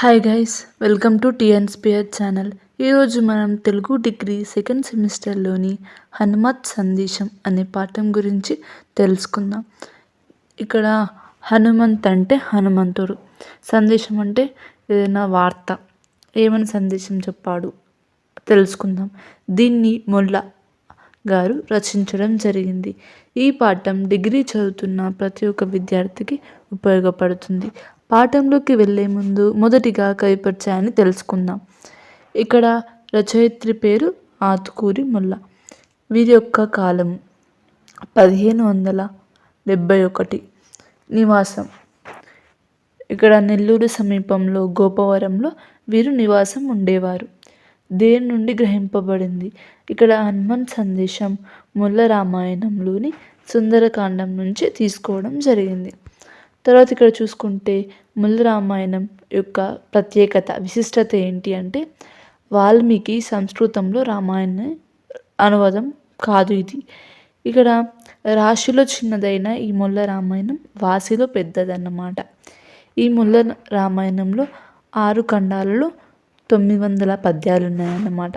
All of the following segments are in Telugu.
Hi guys welcome to TN Sphere channel ఈరోజు మనం తెలుగు డిగ్రీ సెకండ్ సెమిస్టర్లోని హనుమత్ సందేశం అనే పాఠం గురించి తెలుసుకుందాం. ఇక్కడ హనుమంత్ అంటే హనుమంతుడు. సందేశం అంటే ఏదైనా వార్త. ఏమని సందేశం చెప్పాడు? తెలుసుకుందాం. దీన్ని మొల్ల గారు రచించడం జరిగింది. ఈ పాఠం డిగ్రీ చదువుతున్న ప్రతి ఒక్క విద్యార్థికి ఉపయోగపడుతుంది. పాఠంలోకి వెళ్ళే ముందు మొదటిగా కవిపరిచయాన్ని తెలుసుకుందాం. ఇక్కడ రచయిత్రి పేరు ఆతుకూరి ముల్ల. వీరి యొక్క కాలం పదిహేను వందల డెబ్భై ఒకటి. నివాసం. ఇక్కడ నెల్లూరు సమీపంలో గోపవరంలో వీరు నివాసం ఉండేవారు. దేని నుండి గ్రహింపబడింది? ఇక్కడ హనుమాన్ సందేశం ముల్ల రామాయణంలోని సుందరకాండం నుంచి తీసుకోవడం జరిగింది. తర్వాత ఇక్కడ చూసుకుంటే ముళ్ళు రామాయణం యొక్క ప్రత్యేకత విశిష్టత ఏంటి అంటే వాల్మీకి సంస్కృతంలో రామాయణ అనువాదం కాదు ఇది. ఇక్కడ రాశిలో చిన్నదైన ఈ ముళ్ళ రామాయణం వాసిలో పెద్దదన్నమాట. ఈ ముల్ల రామాయణంలో ఆరు ఖండాలలో తొమ్మిది వందల పద్యాలు ఉన్నాయన్నమాట.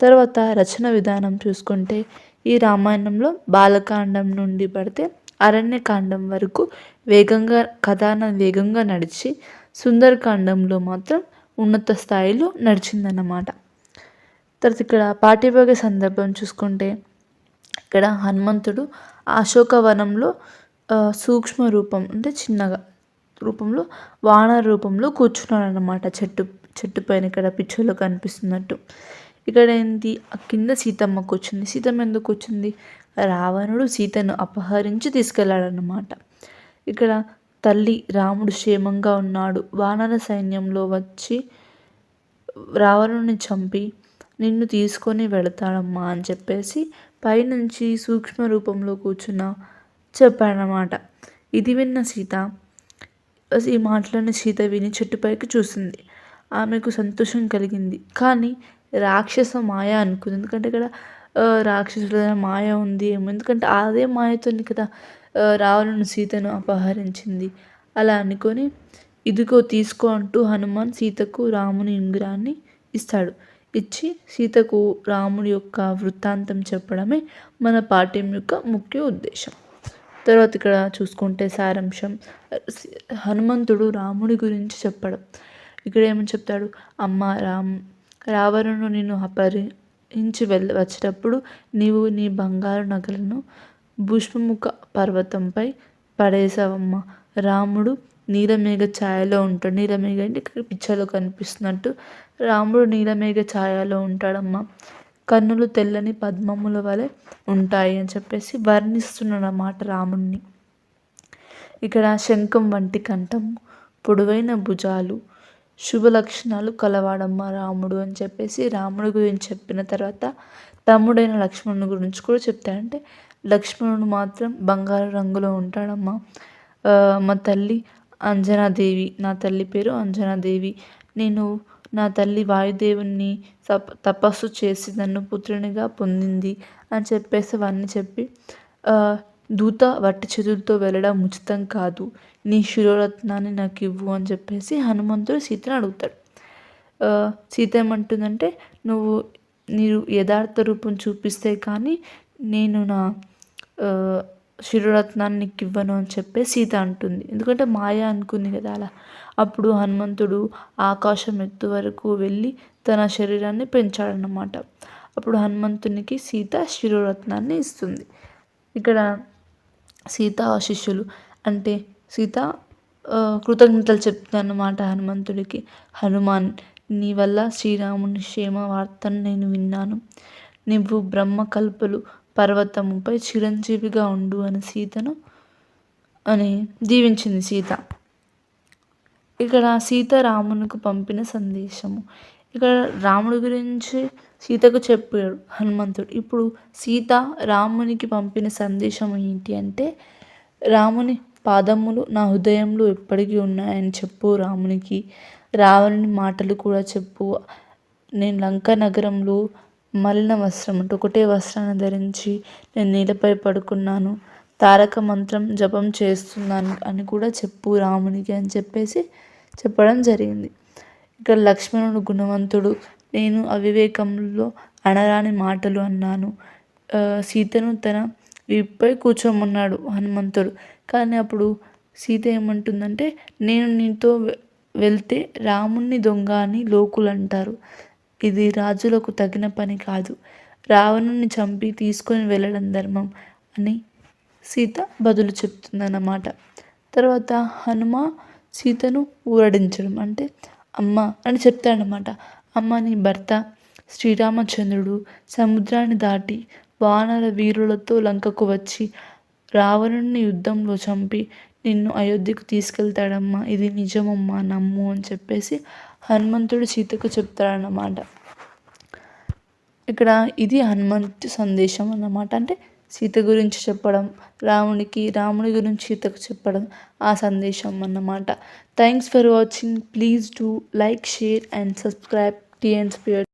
తర్వాత రచన విధానం చూసుకుంటే ఈ రామాయణంలో బాలకాండం నుండి పడితే అరణ్యకాండం వరకు వేగంగా కథాన వేగంగా నడిచి సుందరకాండంలో మాత్రం ఉన్నత స్థాయిలో నడిచిందన్నమాట. తర్వాత ఇక్కడ పాఠ్యభాగ సందర్భం చూసుకుంటే ఇక్కడ హనుమంతుడు అశోకవనంలో సూక్ష్మ రూపం అంటే చిన్నగా రూపంలో వానర రూపంలో కూర్చున్నాడు అనమాట చెట్టు చెట్టు పైన ఇక్కడ పిక్చర్లో కనిపిస్తున్నట్టు. ఇక్కడ ఏంటి కింద సీతమ్మ కూర్చుంది. సీతమ్మ ఎందుకు కూర్చుంది? రావణుడు సీతను అపహరించి తీసుకెళ్ళాడనమాట ఇక్కడ తల్లి రాముడు క్షేమంగా ఉన్నాడు. వానర సైన్యంలో వచ్చి రావణుని చంపి నిన్ను తీసుకొని వెళతాడమ్మా అని చెప్పేసి పైనుంచి సూక్ష్మ రూపంలో కూర్చున్న చెప్పాడనమాట ఇది విన్న సీత ఈ మాటలను సీత విని చెట్టుపైకి చూసింది. ఆమెకు సంతోషం కలిగింది. కానీ రాక్షస మాయ అనుకుంది. ఎందుకంటే ఇక్కడ రాక్షసుల మాయ ఉంది ఏమో. ఎందుకంటే అదే మాయతోని కదా రావణుని సీతను అపహరించింది. అలా అనుకొని ఇదిగో తీసుకో అంటూ హనుమాన్ సీతకు రాముని ఉంగరాన్ని ఇస్తాడు. ఇచ్చి సీతకు రాముడి యొక్క వృత్తాంతం చెప్పడమే మన పాఠ్యం యొక్క ముఖ్య ఉద్దేశం. తర్వాత ఇక్కడ చూసుకుంటే సారాంశం. హనుమంతుడు రాముడి గురించి చెప్పడం. ఇక్కడ ఏమని చెప్తాడు? అమ్మ రామ్ రావణుడు నిన్ను అపహరించి వెళ్ళ వచ్చేటప్పుడు నీవు నీ బంగారు నగలను భుష్పముఖ పర్వతంపై పడేసావమ్మ రాముడు నీలమేఘ ఛాయలో ఉంటాడు. నీలమేఘ అంటే ఇక్కడ పిక్చర్లో కనిపిస్తున్నట్టు రాముడు నీలమేఘ ఛాయలో ఉంటాడమ్మా. కన్నులు తెల్లని పద్మముల వలె ఉంటాయి అని చెప్పేసి వర్ణిస్తున్నాడు అన్నమాట రాముణ్ణి. ఇక్కడ శంఖం వంటి కంఠం పొడవైన భుజాలు శుభ లక్షణాలు కలవాడమ్మ రాముడు అని చెప్పేసి రాముడి గురించి చెప్పిన తర్వాత తమ్ముడైన లక్ష్మణుని గురించి కూడా చెప్తాడంటే లక్ష్మణుడు మాత్రం బంగారు రంగులో ఉంటాడమ్మా. మా తల్లి అంజనాదేవి నా తల్లి పేరు అంజనాదేవి. నేను నా తల్లి వాయుదేవుని తప తపస్సు చేసి నన్ను పుత్రునిగా పొందింది అని చెప్పేసి అవన్నీ చెప్పి దూత వట్టి చేతులతో వెళ్ళడం ఉచితం కాదు. నీ శిరోరత్నాన్ని నాకు ఇవ్వు అని చెప్పేసి హనుమంతుడు సీతను అడుగుతాడు. సీత ఏమంటుందంటే నువ్వు నీరు యథార్థ రూపం చూపిస్తే కానీ నేను నా శిరోరత్నాన్ని నీకు ఇవ్వను అని చెప్పి సీత అంటుంది. ఎందుకంటే మాయ అనుకుంది కదా అలా. అప్పుడు హనుమంతుడు ఆకాశం ఎత్తు వరకు వెళ్ళి తన శరీరాన్ని పెంచాడనమాట అప్పుడు హనుమంతునికి సీత శిరోరత్నాన్ని ఇస్తుంది. ఇక్కడ సీత శిష్యులు అంటే సీత కృతజ్ఞతలు చెప్తుందన్నమాట హనుమంతుడికి. హనుమాన్ నీ వల్ల శ్రీరాముని క్షేమ వార్తను నేను విన్నాను. నువ్వు బ్రహ్మ కల్పలు పర్వతముపై చిరంజీవిగా ఉండు అని సీతను అని దీవించింది సీత. ఇక్కడ సీతారామునికి పంపిన సందేశము. ఇక్కడ రాముడి గురించి సీతకు చెప్పాడు హనుమంతుడు. ఇప్పుడు సీత రామునికి పంపిన సందేశం ఏంటి అంటే రాముని పాదములు నా హృదయంలో ఎప్పటికీ ఉన్నాయని చెప్పు రామునికి. రావణుని మాటలు కూడా చెప్పు. నేను లంక నగరంలో మలిన వస్త్రం అంటే ఒకటే వస్త్రాన్ని ధరించి నేను నీళ్ళపై పడుకున్నాను. తారక మంత్రం జపం చేస్తున్నాను అని కూడా చెప్పు రామునికి అని చెప్పేసి చెప్పడం జరిగింది. ఇక్కడ లక్ష్మణుడు గుణవంతుడు. నేను అవివేకంలో అనరాని మాటలు అన్నాను. సీతను తన వీపుపై కూర్చోమన్నాడు హనుమంతుడు. కానీ అప్పుడు సీత ఏమంటుందంటే నేను నీతో వెళ్తే రాముణ్ణి దొంగ అని లోకులు అంటారు ఇది రాజులకు తగిన పని కాదు. రావణుని చంపి తీసుకొని వెళ్ళడం ధర్మం అని సీత బదులు చెప్తుందన్నమాట. తర్వాత హనుమ సీతను ఊరడించడం. అంటే అమ్మ అని చెప్తాడనమాట అమ్మ నీ భర్త శ్రీరామచంద్రుడు సముద్రాన్ని దాటి వానర వీరులతో లంకకు వచ్చి రావణుని యుద్ధంలో చంపి నిన్ను అయోధ్యకు తీసుకెళ్తాడమ్మా. ఇది నిజమమ్మా నమ్ము అని చెప్పేసి హనుమంతుడు సీతకు చెప్తాడన్నమాట. ఇక్కడ ఇది హనుమంతు సందేశం అన్నమాట. అంటే సీత గురించి చెప్పడం రామునికి రాముని గురించి సీతకు చెప్పడం ఆ సందేశం అన్నమాట. Thanks for watching please do like share and subscribe TN sphere